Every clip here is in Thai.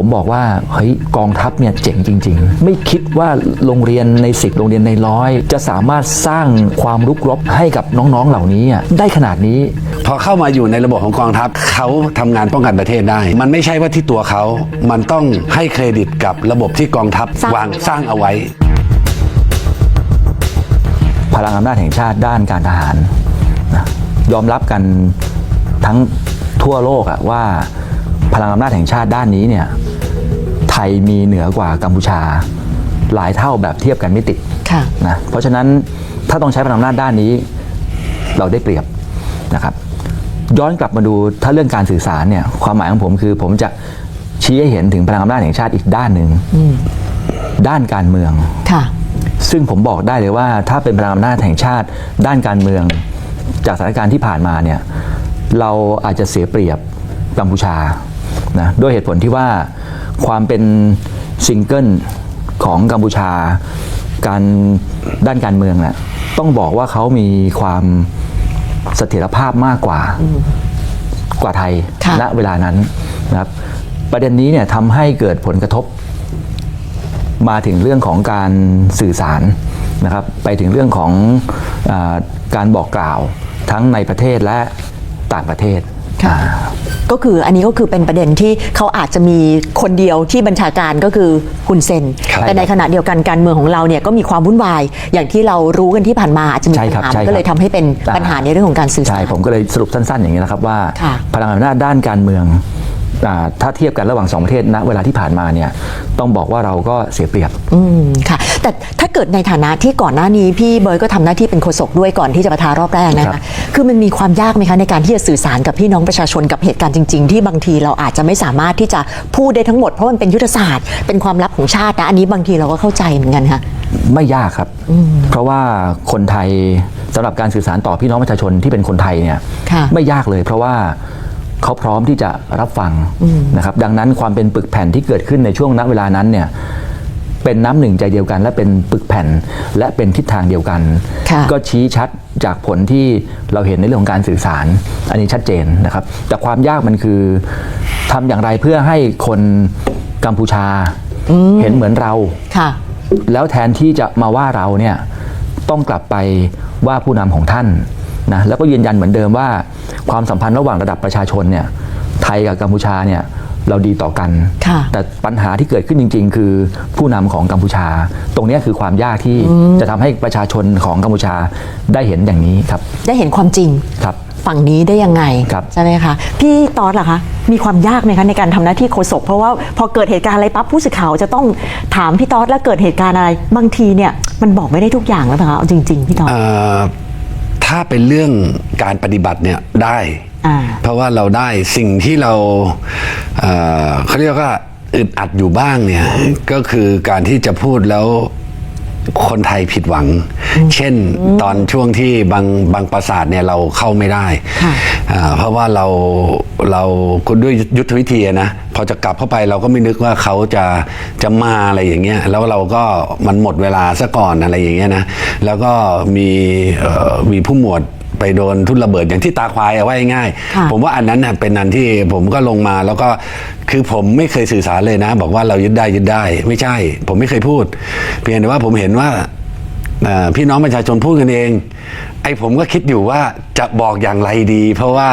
ผมบอกว่าเฮ้ยกองทัพเนี่ยเจ๋งจริง ๆ ไม่คิดว่าโรงเรียนในสิบโรงเรียนในร้อย จะสามารถสร้างความรุกรบให้กับน้องๆเหล่านี้อะได้ขนาดนี้ พอเข้ามาอยู่ในระบบของกองทัพเขาทำงานป้องกันประเทศได้ มันไม่ใช่ว่าที่ตัวเขา มันต้องให้เครดิตกับระบบที่กองทัพสร้างวางสร้างเอาไว้ พลังอำนาจแห่งชาติด้านการทหารนะยอมรับกันทั้งทั่วโลกอะว่า พลังอำนาจแห่งชาติด้านนี้เนี่ยไทยมีเหนือกว่ากัมพูชา หลายเท่าแบบเทียบกันไม่ติดค่ะนะเพราะฉะนั้นถ้าต้องใช้พลังอำนาจด้านนี้ เราได้เปรียบนะครับ ย้อนกลับมาดูถ้าเรื่องการสื่อสารเนี่ยความหมายของผมคือ ผมจะชี้ให้เห็นถึงพลังอำนาจแห่งชาติอีกด้านหนึ่งด้านการเมืองค่ะ ซึ่งผมบอกได้เลยว่า ถ้าเป็นพลังอำนาจแห่งชาติ ด้านการเมือง จากสถานการณ์ที่ผ่านมาเนี่ย เราอาจจะเสียเปรียบกัมพูชา นะด้วยเหตุผลที่ว่าความเป็นซิงเกิลของกัมพูชา การด้านการเมืองน่ะต้องบอกว่าเขามีความเสถียรภาพมากกว่ากว่าไทยค่ะณเวลานั้นนะครับประเด็นนี้เนี่ยทำให้เกิดผลกระทบ มาถึงเรื่องของการสื่อสารนะครับ ไปถึงเรื่องของอาการบอกกล่าวทั้งในประเทศและต่างประเทศค่ะอ่า ก็คืออันนี้ก็คือเป็นประเด็นที่เขาอาจจะมีคนเดียวที่บัญชาการก็คือฮุนเซนครับแต่ในขณะเดียวกันการเมืองของเราเนี่ยก็มีความวุ่นวาย อย่างที่เรารู้กันที่ผ่านมาอาจจะมีใช่ปัญครับหาใช่ครับก็เลยทำให้เป็นปัญหาในเรื่องของการสื่อใช่สารผมก็เลยสรุปสั้นๆอย่างนี้นะครับว่าค่ะพลังอำนาจด้านการเมืองอา ถ้าเทียบกันระหว่างสองประเทศณเวลาที่ผ่านมาเนี่ยต้องบอกว่าเราก็เสียเปรียบอืมค่ะ แต่ถ้าเกิดในฐานะที่ก่อนหน้านี้พี่เบิร์ดก็ทำหน้าที่เป็นโฆษกด้วยก่อนที่จะประทารอบแรกนะครัคะบคือมันมีความยากไหมคะในการที่จะสื่อสารกับพี่น้องประชาชนกับเหตุการณ์จริง ๆ ที่บางทีเราอาจจะไม่สามารถที่จะพูดได้ทั้งหมดเพราะมันเป็นยุทธศาสตร์เป็นความลับของชาตินะอันนี้บางทีเราก็เข้าใจเหมือนกันค่ะไม่ยากครับ เพราะว่าคนไทยสำหรับการสื่อสารต่อพี่น้องประชาชนที่เป็นคนไทยเนี่ยค่ะไม่ยากเลย เพราะว่า เขาพร้อมที่จะรับฟังนะครับ ดังนั้นความเป็นปึกแผ่นที่เกิดขึ้นในช่วงณเวลานั้นเนี่ยเป็นน้ำหนึ่งใจเดียวกัน และเป็นปึกแผ่น และเป็นทิศทางเดียวกันค่ะก็ชี้ชัดจากผลที่เราเห็นในเรื่องของการสื่อสาร อันนี้ชัดเจนนะครับ แต่ความยากมันคือทำอย่างไรเพื่อให้คนกัมพูชาเห็นเหมือนเราค่ะแล้วแทนที่จะมาว่าเราเนี่ยต้องกลับไปว่าผู้นำของท่าน นะแล้วก็ยืนยันเหมือนเดิมว่า ความสัมพันธ์ระหว่างระดับประชาชนเนี่ยไทยกับกัมพูชาเนี่ยเราดีต่อกันค่ะแต่ปัญหาที่เกิดขึ้นจริง ๆ คือผู้นำของกัมพูชา ตรงเนี้ยคือความยากที่จะทำให้ประชาชนของกัมพูชาได้เห็นอย่างนี้ครับ ได้เห็นความจริงครับฝั่งนี้ได้ยังไงครับใช่ไหมคะพี่ตอดล่ะคะมีความยากไหมคะในการทำหน้าที่โฆษกเพราะว่าพอเกิดเหตุการณ์อะไรปั๊บผู้สื่อข่าวจะต้องถามพี่ตอดแล้วเกิดเหตุการณ์อะไร บางทีเนี่ยมันบอกไม่ได้ทุกอย่างแล้วนะคะเอาจริง ๆ พี่ตอดเอ่อ ถ้าเป็นเรื่องการปฏิบัติเนี่ยได้ อ่า เพราะว่าเราได้สิ่งที่เราเอ่อเขาเรียกว่าอึดอัดอยู่บ้างเนี่ยก็คือการที่จะพูดแล้ว คนไทยผิดหวัง เช่นตอนช่วงที่บางบางปราสาทเนี่ยเราเข้าไม่ได้ค่ะอ่าเพราะว่าเราเราด้วยยุทธวิธีอะนะพอจะกลับเข้าไปเราก็ไม่นึกว่าเขาจะจะมาอะไรอย่างเงี้ยแล้วเราก็มันหมดเวลาซะก่อนอะไรอย่างเงี้ยนะแล้วก็มีเอ่อมีผู้หมวด ไปโดนทุ่นระเบิดอย่างที่ตาควายเอาไว้ง่ายค่ะผมว่าอันนั้นน่ะเป็นอันที่ผมก็ลงมาแล้วก็คือผมไม่เคยสื่อสารเลยนะ บอกว่าเรายึดได้ยึดได้ ไม่ใช่ ผมไม่เคยพูด เพียงแต่ว่าผมเห็นว่าเอ่อพี่น้องประชาชนพูดกันเอง ไอ้ผมก็คิดอยู่ว่าจะบอกอย่างไรดี เพราะว่า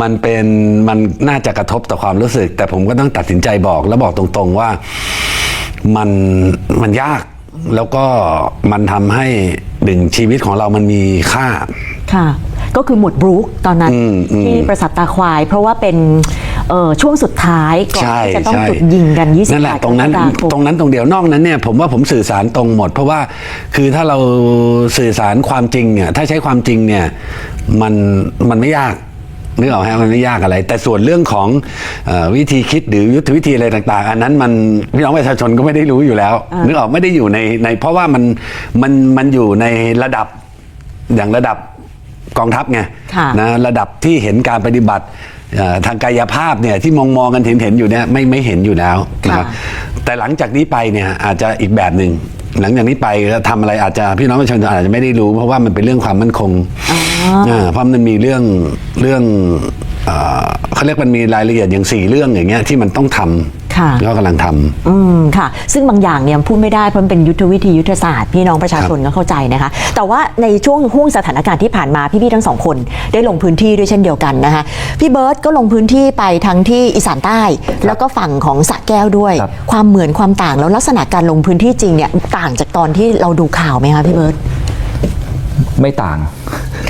มันเป็นมันน่าจะกระทบต่อความรู้สึก แต่ผมก็ต้องตัดสินใจบอกแล้วบอกตรงๆว่ามันมันยากแล้วก็มันทำให้หนึ่งชีวิตของเรามันมีค่า ค่ะ ก็คือหมวดบรูคตอนนั้นอืมอืมที่ประสัตตาควาย เพราะว่าเป็นเอ่อช่วงสุดท้ายก่อนใช่ที่จะต้องใช่จุดยิงกัน20นั่นแหละตรงนั้นกฎาคม ตรงนั้นตรงเดียวนอกนั้นเนี่ยผมว่าผมสื่อสารตรงหมด เพราะว่าคือถ้าเราสื่อสารความจริงเนี่ยถ้าใช้ความจริงเนี่ยมันมันไม่ยากนึกออกไหมมันไม่ยากอะไร แต่ส่วนเรื่องของเออวิธีคิดหรือยุทธวิธีอะไรต่าง ๆ อันนั้นมันพี่น้องประชาชนก็ไม่ได้รู้อยู่แล้วนึกออกไม่ได้อยู่ในในเพราะว่ามันมันมันอยู่ในระดับ อย่างระดับ กองทัพไงค่ะนะระดับที่เห็นการปฏิบัติเอ่อทางกายภาพเนี่ยที่มองมองกันเห็นเห็นอยู่เนี่ยไม่ไม่เห็นอยู่แล้วนะครับค่ะแต่หลังจากนี้ไปเนี่ยอาจจะอีกแบบหนึ่งหลังจากนี้ไปแล้วทำอะไรอาจจะพี่น้องประชาชนอาจจะไม่ได้รู้ เพราะว่ามันเป็นเรื่องความมั่นคงาเพราะมันมีเรื่องเรื่องเอ่อเขาเรียกมันมีรายละเอียดอย่างสี่เรื่องอย่างเงี้ยที่มันต้องท ค่ะก็กำลังทำอืมค่ะ ซึ่งบางอย่างเนี่ยพูดไม่ได้เพราะมันเป็นยุทธวิธียุทธศาสตร์พี่น้องประชาชนก็เข้าใจนะคะ แต่ว่าในช่วงห่วงสถานการณ์ที่ผ่านมาพี่ๆทั้งสองคนได้ลงพื้นที่ด้วยเช่นเดียวกันนะคะพี่เบิร์ตก็ลงพื้นที่ไปทั้งที่อีสานใต้ แล้วก็ฝั่งของสระแก้วด้วยครับความเหมือนความต่างแล้วลักษณะการลงพื้นที่จริงเนี่ยต่างจากตอนที่เราดูข่าวไหมคะพี่เบิร์ตไม่ต่าง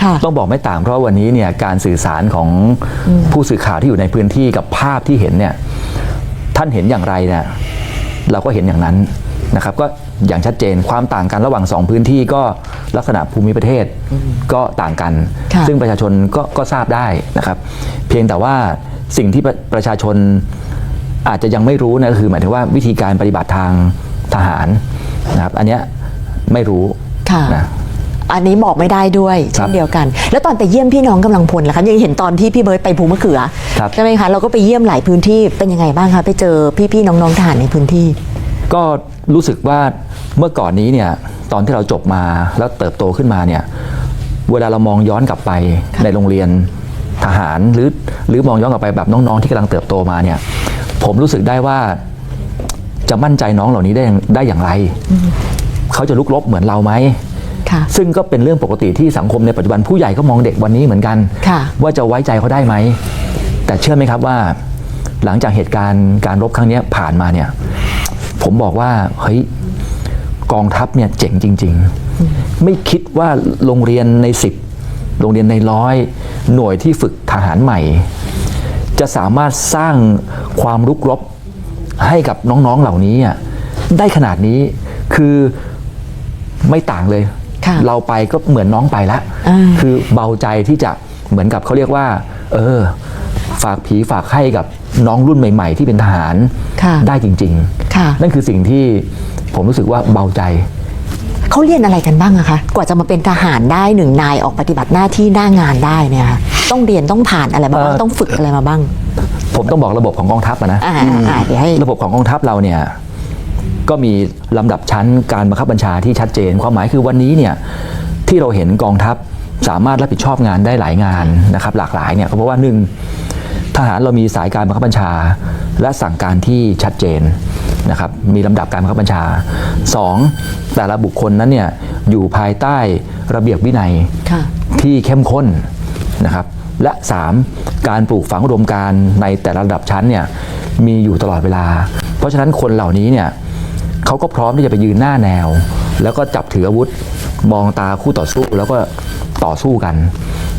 ค่ะต้องบอกไม่ต่างเพราะวันนี้เนี่ยการสื่อสารของผู้สื่อข่าวที่อยู่ในพื้นที่กับภาพที่เห็นเนี่ย ท่านเห็นอย่างไรเนี่ยเราก็เห็นอย่างนั้นนะครับก็อย่างชัดเจนความต่างกันระหว่างสองพื้นที่ก็ลักษณะภูมิประเทศก็ต่างกันค่ะซึ่งประชาชนก็ก็ทราบได้นะครับ เพียงแต่ว่าสิ่งที่ประประชาชนอาจจะยังไม่รู้นะก็คือหมายถึงว่าวิธีการปฏิบัติทางทหารนะครับ อันเนี้ยไม่รู้ค่ะนะ อันนี้บอกไม่ได้ด้วยครัเช่บนเดียวกัน แล้วตอนไปเยี่ยมพี่น้องกำลังพลล่ะคะยังเห็นตอนที่พี่เบิร์ตไปภูมะเขือครับใช่ไหมคะเราก็ไปเยี่ยมหลายพื้นที่เป็นยังไงบ้างคะไปเจอพี่ๆน้องๆทหารในพื้นที่ ก็รู้สึกว่าเมื่อก่อนนี้เนี่ยตอนที่เราจบมาแล้วเติบโตขึ้นมาเนี่ยเวลาเรามองย้อนกลับไปในโรงเรียนทหารหรือหรือมองย้อนกลับไปแบบน้องๆที่กำลังเติบโตมาเนี่ยผมรู้สึกได้ว่าจะมั่นใจน้องเหล่านี้ได้อย่างได้อย่างไร เขาจะลุกลบเหมือนเราไหมค่ะ ซึ่งก็เป็นเรื่องปกติที่สังคมในปัจจุบันผู้ใหญ่ก็มองเด็กวันนี้เหมือนกันค่ะว่าจะไว้ใจเขาได้ไหม แต่เชื่อไหมครับว่า หลังจากเหตุการณ์การรบครั้งเนี้ยผ่านมาเนี่ย ผมบอกว่าเฮ้ยกองทัพเนี่ยเจ๋งจริง ๆ ไม่คิดว่าโรงเรียนในสิบโรงเรียนในร้อยหน่วยที่ฝึกทหารใหม่ จะสามารถสร้างความรุกรบให้กับน้องๆเหล่านี้อะได้ขนาดนี้คือไม่ต่างเลยค่ะ เราไปก็เหมือนน้องไปแล้วอ่าคือเบาใจที่จะเหมือนกับเขาเรียกว่า เออ ฝากผีฝากให้กับน้องรุ่นใหม่ ๆ ที่เป็นทหารค่ะได้จริงค่ะนั่นคือสิ่งที่ผมรู้สึกว่าเบาใจเขาเรียนอะไรกันบ้างอะคะ กว่าจะมาเป็นทหารได้หนึ่งนายออกปฏิบัติหน้าที่หน้างานได้เนี่ยค่ะต้องเรียนต้องผ่านอะไรมาบ้างเอ่อต้องฝึกอะไรมาบ้าง ผมต้องบอกระบบของกองทัพอะนะอ่าอ่าอ่าเดี๋ยวให้ระบบของกองทัพเราเนี่ย ก็มีลำดับชั้นการบังคับบัญชาที่ชัดเจน ความหมายคือวันนี้เนี่ยที่เราเห็นกองทัพสามารถรับผิดชอบงานได้หลายงานนะครับหลากหลายเนี่ยก็เพราะว่าหนึ่งทหารเรามีสายการบังคับบัญชา และสั่งการที่ชัดเจนนะครับมีลำดับการบังคับบัญชาสองแต่ละบุคคลนั้นเนี่ยอยู่ภายใต้ระเบียบวินัยค่ะที่เข้มข้นนะครับและ 3. การปลูกฝังอุดมการณ์ในแต่ละระดับชั้นเนี่ยมีอยู่ตลอดเวลา เพราะฉะนั้นคนเหล่านี้เนี่ย เขาก็พร้อมที่จะไปยืนหน้าแนว แล้วก็จับถืออาวุธ มองตาคู่ต่อสู้แล้วก็ต่อสู้กัน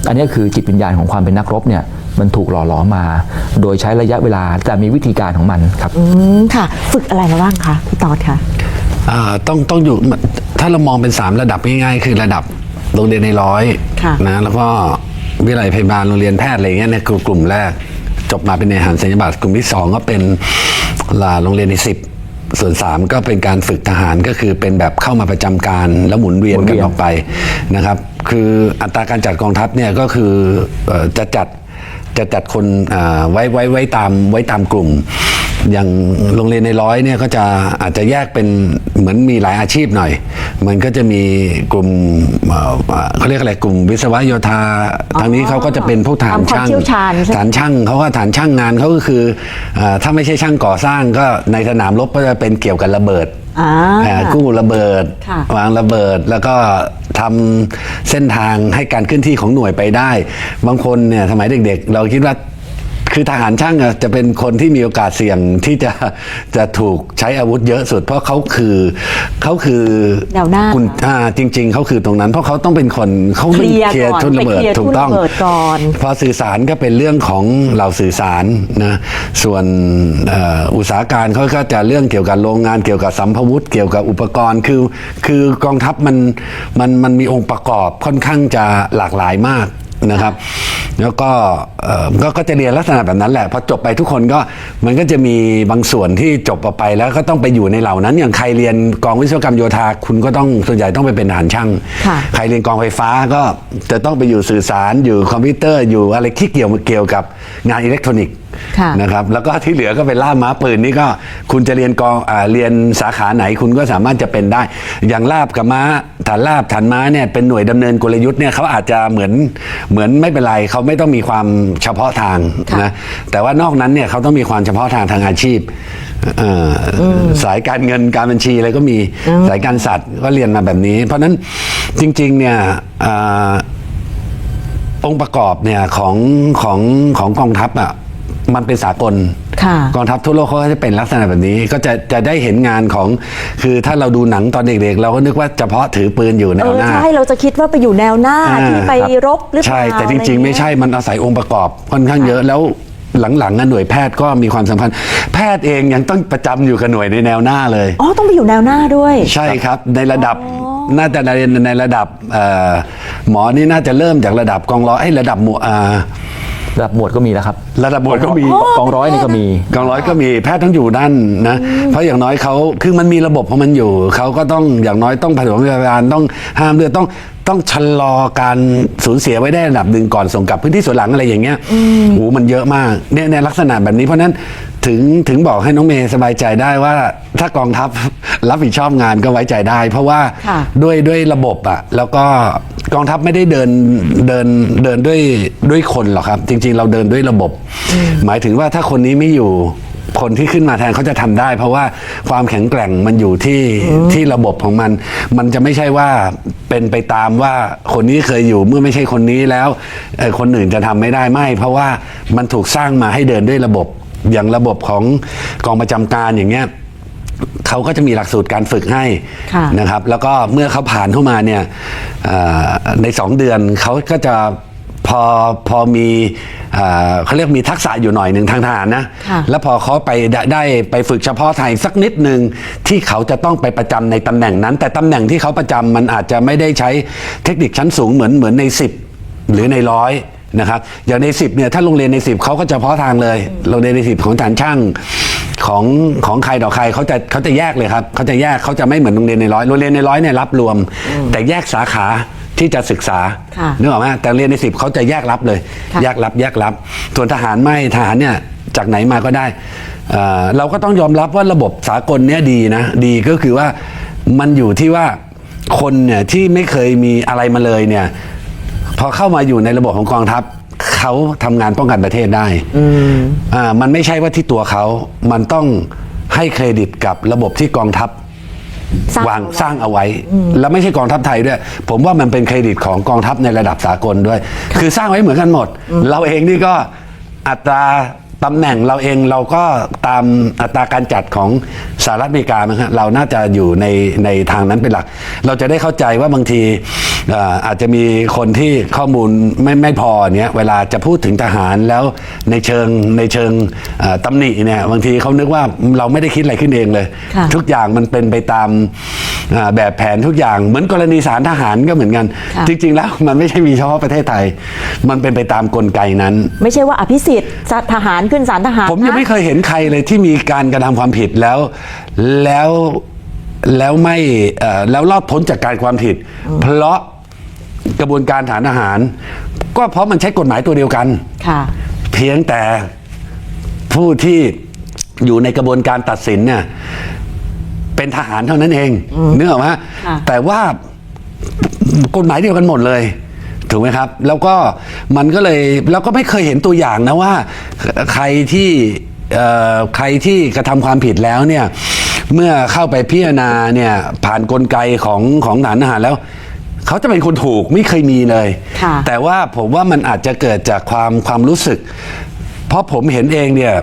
อันนี้คือจิตวิญญาณของความเป็นนักรบเนี่ยมันถูกหล่อหลอมมา โดยใช้ระยะเวลาแต่มีวิธีการของมันครับอืมค่ะ ฝึกอะไรมาบ้างคะพี่ตอดคะอ่าต้องต้องอยู่ถ้าเรามองเป็น 3 ระดับง่ายๆ คือระดับโรงเรียนในร้อยค่ะนะแล้วก็วิทยาลัยพยาบาลโรงเรียนแพทย์อะไรเงี้ยเนี่ยคือกลุ่มแรก จบมาเป็นในหารสัญญาบัตรกลุ่มที่ 2 ก็เป็นลาโรงเรียนในสิบ ส่วน 3 ก็เป็นการฝึกทหารก็คือเป็นแบบเข้ามาประจำการแล้วหมุนเวียนหมุนกัเวีนยนออกไปนะครับ คืออัตราการจัดกองทัพเนี่ยก็คือเอ่อจะจัดจะจัดคนอ่าไว้ไว้ไว้ตามไว้ตามกลุ่ม อย่างโรงเรียนในร้อยเนี่ยก็จะอาจจะแยกเป็นเหมือนมีหลายอาชีพหน่อย มันก็จะมีกลุ่มเอ่อเอ่อเขาเรียกอะไรกลุ่มวิศวโยธาทางนี้เขาก็จะเป็นพวกฐานความช่างเชี่ยวชาญใช่ไหมฐานช่างเขาก็ฐานช่างงานเขาก็คืออ่าถ้าไม่ใช่ช่างก่อสร้างก็ในสนามรบก็จะเป็นเกี่ยวกับระเบิดอ่าอ่ากู้ระเบิดค่ะวางระเบิดแล้วก็ทำเส้นทางให้การเคลื่อนที่ของหน่วยไปได้ บางคนเนี่ยสมัยเด็กๆ เราคิดว่า คือทหารช่างอะจะเป็นคนที่มีโอกาสเสี่ยงที่จะจะถูกใช้อาวุธเยอะสุด เพราะเขาคือเขาคือแนวหน้ากุญอ่าจริง ๆเขาคือตรงนั้น เพราะเขาต้องเป็นคนเขาเคลียร์เคลียร์ก่อนทุนระเบิดไปเคลียร์ถูกต้องทุ่นระเบิดก่อนพอสื่อสารก็เป็นเรื่องของเราสื่อสารนะส่วนเอ่ออุตสาหการเขาก็จะเรื่องเกี่ยวกับโรงงานเกี่ยวกับสัมภวุธเกี่ยวกับอุปกรณ์คือคือกองทัพมันมันมันมีองค์ประกอบค่อนข้างจะหลากหลายมาก นะครับ แล้วก็เอ่อก็ก็จะเรียนลักษณะแบบนั้นแหละพอจบไปทุกคนก็มันก็จะมีบางส่วนที่จบออกไปแล้วก็ต้องไปอยู่ในเหล่านั้น อย่างใครเรียนกองวิศวกรรมโยธาคุณก็ต้องส่วนใหญ่ต้องไปเป็นทหารช่างค่ะใครเรียนกองไฟฟ้าก็จะต้องไปอยู่สื่อสารอยู่คอมพิวเตอร์อยู่อะไรที่เกี่ยวเกี่ยวกับงานอิเล็กทรอนิกส์ค่ะ นะครับแล้วก็ที่เหลือก็เป็นล่ามม้าปืนนี่ก็คุณจะเรียนกองอาเรียนสาขาไหนคุณก็สามารถจะเป็นได้ อย่างลาบกับม้าฐานลาบฐานม้าเนี่ยเป็นหน่วยดำเนินกลยุทธ์เนี่ยเขาอาจจะเหมือนเหมือนไม่เป็นไรเขาไม่ต้องมีความเฉพาะทางค่ะนะแต่ว่านอกนั้นเนี่ยเขาต้องมีความเฉพาะทางทางอาชีพเอ่ออสายการเงินการบัญชีอะไรก็มีสายการสัตว์ก็เรียนมาแบบนี้ เพราะฉะนั้นจริงๆเนี่ยอ่าองค์ประกอบเนี่ยของของของกองทัพอะ มันเป็นสากลค่ะกองทัพทั่วโลกเขาก็จะเป็นลักษณะแบบนี้ ก็จะจะได้เห็นงานของ คือถ้าเราดูหนังตอนเด็กๆ เราก็นึกว่าเฉพาะถือปืนอยู่แนเอวอหน้า ใช่เราจะคิดว่าไปอยู่แนวหน้าอ่าที่ไปครับรบหรือเปล่าใช่ แต่จริงๆอะไม่เยใช่มันอาศัยองค์ประกอบค่อนข้างเยอะแล้วหลังๆอะหน่วยแพทย์ก็มีความสำคัญ แพทย์เองยังต้องประจำอยู่กับหน่วยในแนวหน้าเลย อ๋อต้องไปอยู่แนวหน้าด้วย ใช่ครับในระดับน่าจะในในระดับเอ่อหมอนี่น่าจะเริ่มจากระดับกองร้อยเอ้ยระดับหมู่อ่า ระดับหมวดก็มีแล้วครับระดับหมวดก็มีกองร้อยนี่ก็มี กองร้อยก็มีแพทย์ต้องอยู่นั่นนะ เพราะอย่างน้อยเขาคือมันมีระบบของมันอยู่ เขาก็ต้องอย่างน้อยต้องผสมพยาบาลต้องห้ามเลือดต้องต้องชะลอการสูญเสียไว้ได้ระดับหนึ่งก่อนส่งกลับพื้นที่ส่วนหลังอะไรอย่างเงี้ยโอ้มันเยอะมากเนี่ยในลักษณะแบบนี้เพราะฉะนั้นถึงถึงบอกให้น้องเมย์สบายใจได้ว่า ถ้ากองทัพรับผิดชอบงานก็ไว้ใจได้ เพราะว่าค่ะ ด้วยด้วยระบบอะแล้วก็กองทัพไม่ได้เดินเดินเดินด้วยด้วยคนหรอกครับ จริง ๆ เราเดินด้วยระบบ หมายถึงว่าถ้าคนนี้ไม่อยู่ คนที่ขึ้นมาแทนเขาจะทำได้ เพราะว่าความแข็งแกร่งมันอยู่ที่ที่ระบบของมัน มันจะไม่ใช่ว่าเป็นไปตามว่าคนนี้เคยอยู่เมื่อไม่ใช่คนนี้แล้วเอ่อคนอื่นจะทำไม่ได้ไม่ เพราะว่ามันถูกสร้างมาให้เดินด้วยระบบอย่างระบบของกองประจำการอย่างเงี้ยเขาก็จะมีหลักสูตรการฝึกให้ค่ะ นะครับ แล้วก็เมื่อเขาผ่านเข้ามาเนี่ยเอ่อใน 2 เดือนเขาก็จะ พอพอมีเอ่อเขาเรียกมีทักษะอยู่หน่อยหนึ่งทางทหารนะค่ะแล้วพอเขาไปได้ได้ไปฝึกเฉพาะทางอีกสักนิดหนึ่งที่เขาจะต้องไปประจำในตำแหน่งนั้น แต่ตำแหน่งที่เขาประจำมันอาจจะไม่ได้ใช้เทคนิคชั้นสูงเหมือนเหมือนใน 10 หรือในร้อยนะครับอย่างใน 10เนี่ยถ้าโรงเรียนใน 10เขาก็เฉพาะทางเลยโรงเรียนใน 10 ของฐานช่างของของใครต่อใครเขาจะเขาจะแยกเลยครับเขาจะแยกเขาจะไม่เหมือนโรงเรียนในร้อยโรงเรียนในร้อยเนี่ยรับรวม แต่แยกสาขา ที่จะศึกษาค่ะนึกออกไหมแต่เรียนในสิบเขาจะแยกรับเลย ค่ะ แยกรับแยกรับ ส่วนทหารไม่ทหารเนี่ยจากไหนมาก็ได้เอ่อเราก็ต้องยอมรับว่าระบบสากลเนี้ยดีนะดีก็คือว่ามันอยู่ที่ว่าคนเนี่ยที่ไม่เคยมีอะไรมาเลยเนี่ยพอเข้ามาอยู่ในระบบของกองทัพเขาทำงานป้องกันประเทศได้ อ่ามันไม่ใช่ว่าที่ตัวเขา มันต้องให้เครดิตกับระบบที่กองทัพ สร้างวางสร้างเอาไว้ แล้วไม่ใช่กองทัพไทยด้วย ผมว่ามันเป็นเครดิตของกองทัพในระดับสากลด้วย คือสร้างไว้เหมือนกันหมด เราเองนี่ก็อัตรา ตำแหน่งเราเองเราก็ตามอัตราการจัดของสหรัฐอเมริกามั้งฮะเราน่าจะอยู่ในในทางนั้นเป็นหลัก เราจะได้เข้าใจว่าบางทีเอ่ออาจจะมีคนที่ข้อมูลไม่ไม่พอเนี้ยเวลาจะพูดถึงทหารแล้วในเชิงในเชิงเอ่อตำหนิเนี่ยบางทีเขานึกว่าเราไม่ได้คิดอะไรขึ้นเองเลยค่ะทุกอย่างมันเป็นไปตามอ่าแบบแผนทุกอย่าง เหมือนกรณีสารทหารก็เหมือนกันค่ะจริง ๆ แล้วมันไม่ใช่มีเฉพาะประเทศไทย มันเป็นไปตามกลไกนั้น ไม่ใช่ว่าอภิสิทธิ์ทหารขึ้นศาลทหารผมยังนะไม่เคยเห็นใครเลยที่มีการกระทำความผิดแล้ว แล้วแล้วไม่เอ่อแล้วรอดพ้นจากการความผิด เพราะกระบวนการฐานอาหาร ก็เพราะมันใช้กฎหมายตัวเดียวกัน ค่ะ เพียงแต่ผู้ที่อยู่ในกระบวนการตัดสินเนี่ยเป็นทหารเท่านั้นเองนึกออกไหมค่ะ แต่ว่ากฎหมายเดียวกันหมดเลย ถูกไหมครับ แล้วก็มันก็เลยเราก็ไม่เคยเห็นตัวอย่างนะว่า ใครที่เอ่อใครที่กระทำความผิดแล้วเนี่ยเมื่อเข้าไปพิจารณาเนี่ยผ่านกลไกของของฐานทหารแล้วเขาจะเป็นคนถูกไม่เคยมีเลยค่ะแต่ว่าผมว่ามันอาจจะเกิดจากความความรู้สึก เพราะผมเห็นเองเนี่ย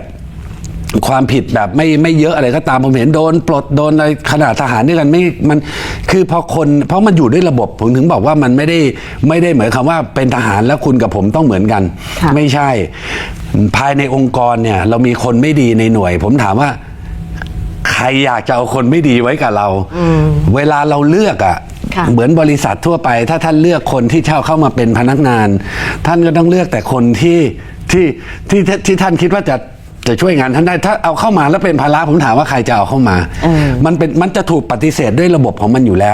ความผิดแบบไม่ไม่เยอะอะไรก็ตามผมเห็นโดน ปลดโดนอะไรขนาดทหารด้วยกันไม่มันคือพอคนเพราะมันอยู่ด้วยระบบผมถึงบอกว่ามันไม่ได้ไม่ได้เหมือนคำว่าเป็นทหารแล้วคุณกับผมต้องเหมือนกันค่ะไม่ใช่ ภายในองค์กรเนี่ย เรามีคนไม่ดีในหน่วย ผมถามว่า ใครอยากจะเอาคนไม่ดีไว้กับเรา เวลาเราเลือกอะ่ะค่ะเหมือนบริษัททั่วไป ถ้าท่านเลือกคนที่เช่าเข้ามาเป็นพนักงาน ท่านก็ต้องเลือกแต่คนที่ที่ที่ที่ที่ท่านคิดว่าจะ จะช่วยงานท่านได้ถ้าเอาเข้ามาแล้วเป็นภาระผมถามว่าใครจะเอาเข้ามาเออมันเป็นมันจะถูกปฏิเสธด้วยระบบของมันอยู่แล้ว